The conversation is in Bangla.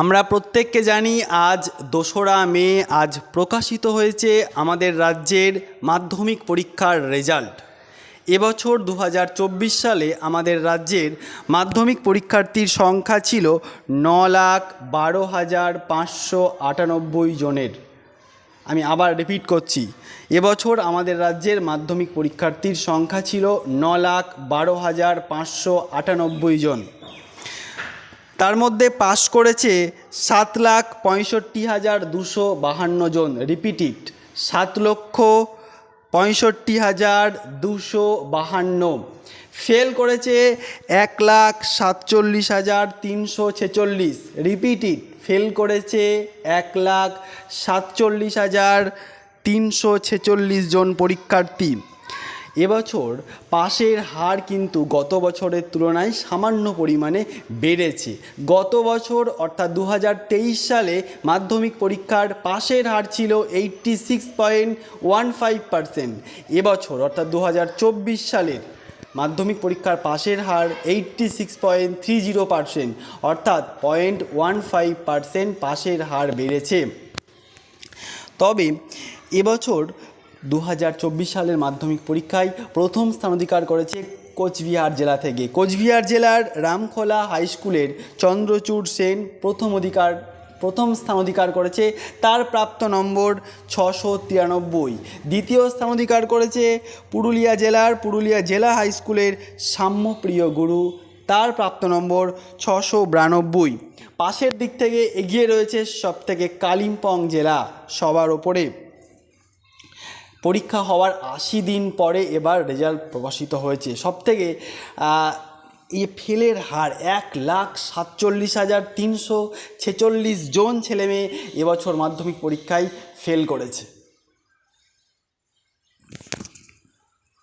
আমরা প্রত্যেককে জানি আজ দোসরা মে, আজ প্রকাশিত হয়েছে আমাদের রাজ্যের মাধ্যমিক পরীক্ষার রেজাল্ট। এবছর দু হাজার চব্বিশ সালে আমাদের রাজ্যের মাধ্যমিক পরীক্ষার্থীর সংখ্যা ছিল ন লাখ বারো হাজার পাঁচশো আটানব্বই জনের। আমি আবার রিপিট করছি, এবছর আমাদের রাজ্যের মাধ্যমিক পরীক্ষার্থীর সংখ্যা ছিল ন লাখ বারো হাজার পাঁচশো আটানব্বই জন। তার মধ্যে পাশ করেছে সাত লাখ পঁয়ষট্টি হাজার দুশো বাহান্ন জন। রিপিটিড সাত লক্ষ পঁয়ষট্টি হাজার দুশো বাহান্ন। ফেল করেছে এক লাখ সাতচল্লিশ হাজার তিনশো ছেচল্লিশ। রিপিটিড ফেল করেছে এক লাখ সাতচল্লিশ হাজার তিনশো ছেচল্লিশ জন পরীক্ষার্থী। এবছর পাশের হার কিন্তু গত বছরের তুলনায় সামান্য পরিমাণে বেড়েছে। গত বছর অর্থাৎ দু হাজার তেইশ সালে মাধ্যমিক পরীক্ষার পাশের হার ছিল eighty six point one five percent এবছর অর্থাৎ দু হাজার চব্বিশ সালের মাধ্যমিক পরীক্ষার পাশের হার eighty six point three zero percent অর্থাৎ পয়েন্ট ওয়ান ফাইভ পারসেন্ট পাশের হার বেড়েছে। তবে এবছর দু হাজার চব্বিশ সালের মাধ্যমিক পরীক্ষায় প্রথম স্থান অধিকার করেছে কোচবিহার জেলা থেকে। কোচবিহার জেলার রামখোলা হাই স্কুলের চন্দ্রচূড় সেন প্রথম অধিকার, প্রথম স্থান অধিকার করেছে। তার প্রাপ্ত নম্বর ছশো তিরানব্বই। দ্বিতীয় স্থান অধিকার করেছে পুরুলিয়া জেলার পুরুলিয়া জেলা হাই স্কুলের সাম্যপ্রিয় গুরু। তার প্রাপ্ত নম্বর ছশো বিরানব্বই। পাশের দিক থেকে এগিয়ে রয়েছে সব থেকে কালিম্পং জেলা। সবার ওপরে পরীক্ষা হওয়ার আশি দিন পরে এবার রেজাল্ট প্রকাশিত হয়েছে। সব থেকে এ ফেলের হার এক লাখ সাতচল্লিশ হাজার তিনশো ছেচল্লিশ জন ছেলেমেয়ে এবছর মাধ্যমিক পরীক্ষায় ফেল করেছে।